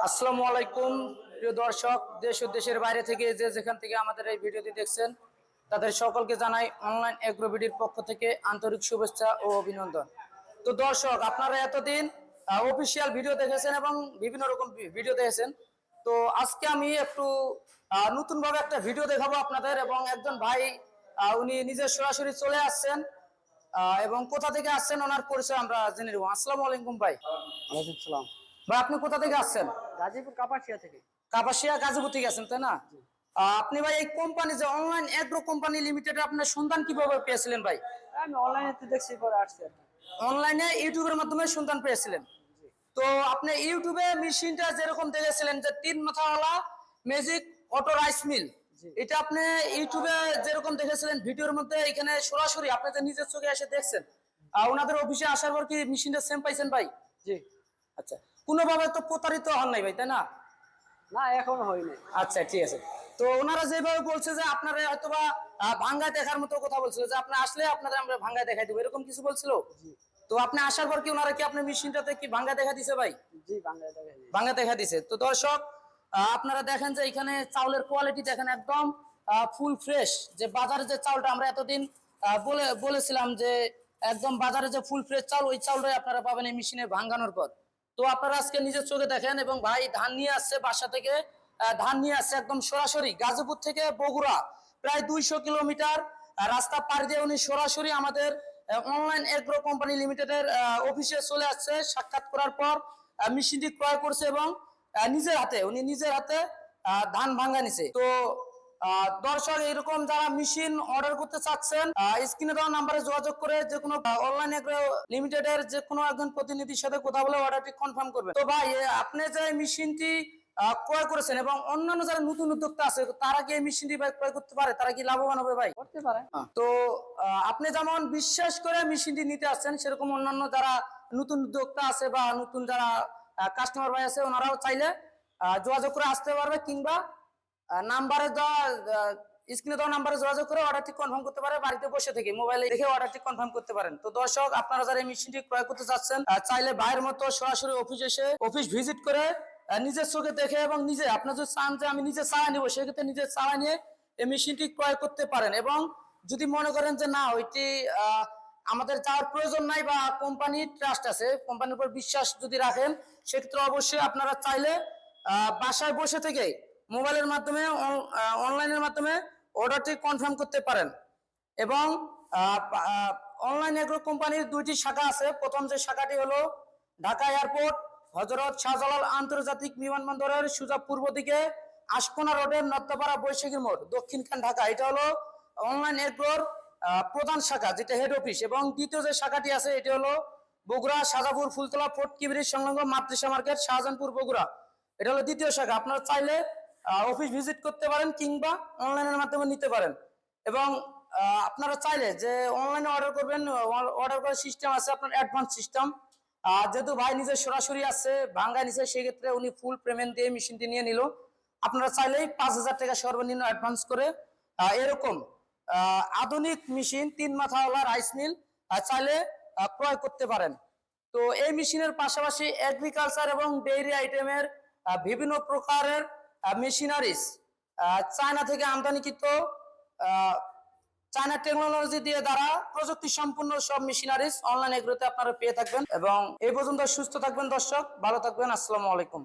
আসসালামু আলাইকুম, প্রিয় দর্শক, দেশ ও দেশের বাইরে থেকে যে যেখান থেকে আমাদের এই ভিডিওটি দেখছেন, তাদের সকলকে জানাই অনলাইন পক্ষ থেকে আন্তরিক শুভেচ্ছা ও অভিনন্দন। তো দর্শক, আপনারা এতদিন অফিসিয়াল ভিডিও দেখেছেন এবং বিভিন্ন রকম ভিডিও দেখেছেন। তো আজকে আমি একটু নতুনভাবে একটা ভিডিও দেখাবো আপনাদের এবং একজন ভাই উনি নিজের সরাসরি চলে আসছেন এবং কোথা থেকে আসছেন, ওনার পরিচয় আমরা জেনে নেব। আসসালামু আলাইকুম ভাই। ভাই আপনি কোথা থেকে আসছেন? গাজীপুর কাপাসিয়া থেকে। কাপাসিয়া গাজীপুর থেকে আছেন তাই না? আপনি ভাই এই কোম্পানি যে অনলাইন এগ্রো কোম্পানি লিমিটেড আপনার সন্ধান কীভাবে পেয়েছিলেন ভাই? আমি অনলাইনে দেখছি পরে আসছি আর। অনলাইনে ইউটিউবের মাধ্যমে সন্ধান পেয়েছিলেন। তো আপনি ইউটিউবে মেশিনটা যেরকম দেখেছিলেন যে তিন মাথাওয়ালা ম্যাজিক অটো রাইস মিল এটা আপনি ইউটিউবে যেরকম দেখেছিলেন ভিডিওর মধ্যে এখানে সরাসরি আপনি যে নিজের চোখে এসে দেখছেন আহ, ওনাদের অফিসে আসার পর কি মেশিনটা সেম পাইছেন ভাই? জি। আচ্ছা। কোনোভাবে তো প্রতারিত হন নাই ভাই তাই না? না এখনও হয়নি আচ্ছা ঠিক আছে। তো ওনারা যেভাবে বলছে যে আপনারা হয়তোবা আহ, ভাঙ্গায় দেখার মতো কথা বলছিল যে আপনি আসলে আপনাদের আমরা ভাঙ্গায় দেখাই দেবো এরকম কিছু বলছিল? তো আপনি আসার পর কি ওনারা কি আপনার মেশিনটাতে কি ভাঙ্গা দেখা দিছে ভাই? জি বাংলায় দেখা ভাঙ্গা দেখা দিছে। তো দর্শক আপনারা দেখেন যে এখানে চাউলের কোয়ালিটি দেখেন একদম ফুল ফ্রেশ যে বাজারে যে চাউলটা আমরা এতদিন বলে বলেছিলাম যে একদম বাজারে যে ফুল ফ্রেশ চাউল ওই চাউলটাই আপনারা পাবেন এই মেশিনে ভাঙ্গানোর পর। তো আপনারা আজকে নিজের চোখে দেখেন এবং ভাই ধান নিয়ে আসছে বাসা থেকে ধান নিয়ে আসছে একদম সরাসরি গাজীপুর থেকে বগুড়া, প্রায় দুইশো কিলোমিটার রাস্তা পার দিয়ে উনি সরাসরি আমাদের অনলাইন এগ্রো কোম্পানি লিমিটেডের অফিসে চলে আসছে, সাক্ষাৎ করার পর মেশিনটি ক্রয় করছে এবং নিজের হাতে, উনি নিজের হাতে ধান ভাঙ্গা নিছে। তো দর্শক এরকম যারা মেশিন অর্ডার করতে চাচ্ছেন স্ক্রিনে দেওয়া নাম্বারে যোগাযোগ করে যে কোনো অনলাইন লিমিটেডের যে কোনো একজন প্রতিনিধির সাথে কথা বলে অর্ডারটি কনফার্ম করবেন তো ভাই আপনি যে মেশিনটি ক্রয় করেছেন এবং অন্যান্য যারা নতুন উদ্যোক্তা আছে তারা কি এই মেশিনটি ক্রয় করতে পারে? তারা কি লাভবান হবে ভাই? করতে পারে। তো আপনি যেমন বিশ্বাস করে মেশিনটি নিতে আসছেন সেরকম অন্যান্য যারা নতুন উদ্যোক্তা আছে বা নতুন যারা কাস্টমার ভাই আছে ওনারাও চাইলে যোগাযোগ করে আসতে পারবে কিংবা নাম্বারে স্ক্রিনে দেওয়া নাম্বারে যোগাযোগ করে অর্ডারটি কনফার্ম করতে পারে, বাড়িতে বসে থেকে মোবাইলে দেখে অর্ডারটি কনফার্ম করতে পারেন। তো দর্শক, আপনারা যারা এই মেশিনটি ক্রয় করতে চাচ্ছেন চাইলে ভাইয়ের মতো সরাসরি অফিস এসে অফিস ভিজিট করে নিজের চোখে দেখে এবং নিজে, আপনার যদি চান যে আমি নিজে চালা নিবো, সেক্ষেত্রে নিজে চালা নিয়ে এই মেশিনটি ক্রয় করতে পারেন। এবং যদি মনে করেন যে না, ওইটি আমাদের যাওয়ার প্রয়োজন নাই বা কোম্পানির ট্রাস্ট আছে কোম্পানির উপর বিশ্বাস যদি রাখেন, সেক্ষেত্রে অবশ্যই আপনারা চাইলে বাসায় বসে থেকে মোবাইলের মাধ্যমে অনলাইনের মাধ্যমে অর্ডারটি কনফার্ম করতে পারেন। এবং অনলাইন এগ্রো কোম্পানির দুইটি শাখা আছে। প্রথম যে শাখাটি হলো ঢাকা এয়ারপোর্ট, হজরত শাহজালাল আন্তর্জাতিক বিমানবন্দরের সুজা পূর্ব দিকে আশকোনা রোডের নত্তাপাড়া বৈশাখীর মোড় দক্ষিণখান ঢাকা। এটা হলো অনলাইন এগ্রোর প্রধান শাখা, যেটা হেড অফিস এবং দ্বিতীয় যে শাখাটি আছে, এটি হলো বগুড়া সাজাপুর ফুলতলা ফোর্ট কিবরির সংলগ্ন মাতৃষা মার্কেট শাহজাহানপুর বগুড়া। এটা হলো দ্বিতীয় শাখা। আপনারা চাইলে অফিস ভিজিট করতে পারেন কিংবা অনলাইনের মাধ্যমে নিতে পারেন। এবং আপনারা চাইলে যে অনলাইনে অর্ডার করবেন অর্ডার করার সিস্টেম আছে আপনার অ্যাডভান্স সিস্টেম যেহেতু ভাই নিজে সরাসরি আছে ভাঙ্গায় নিছে, সেক্ষেত্রে উনি ফুল পেমেন্ট দিয়ে মেশিনটি নিয়ে নিল। আপনারা চাইলেই পাঁচ হাজার টাকা সর্বনিম্ন অ্যাডভান্স করে এরকম আধুনিক মেশিন তিন মাথাওয়ালা রাইস মিল চাইলে ক্রয় করতে পারেন। তো এই মেশিনের পাশাপাশি এগ্রিকালচার এবং ডেইরি আইটেমের বিভিন্ন প্রকারের মেশিনারিজ চায়না থেকে আমদানিকৃত চায়না টেকনোলজি দিয়ে দ্বারা প্রযুক্তি সম্পূর্ণ সব মেশিনারিজ অনলাইন এগুলোতে আপনারা পেয়ে থাকবেন এবং এই পর্যন্ত সুস্থ থাকবেন দর্শক, ভালো থাকবেন, আসসালামু আলাইকুম।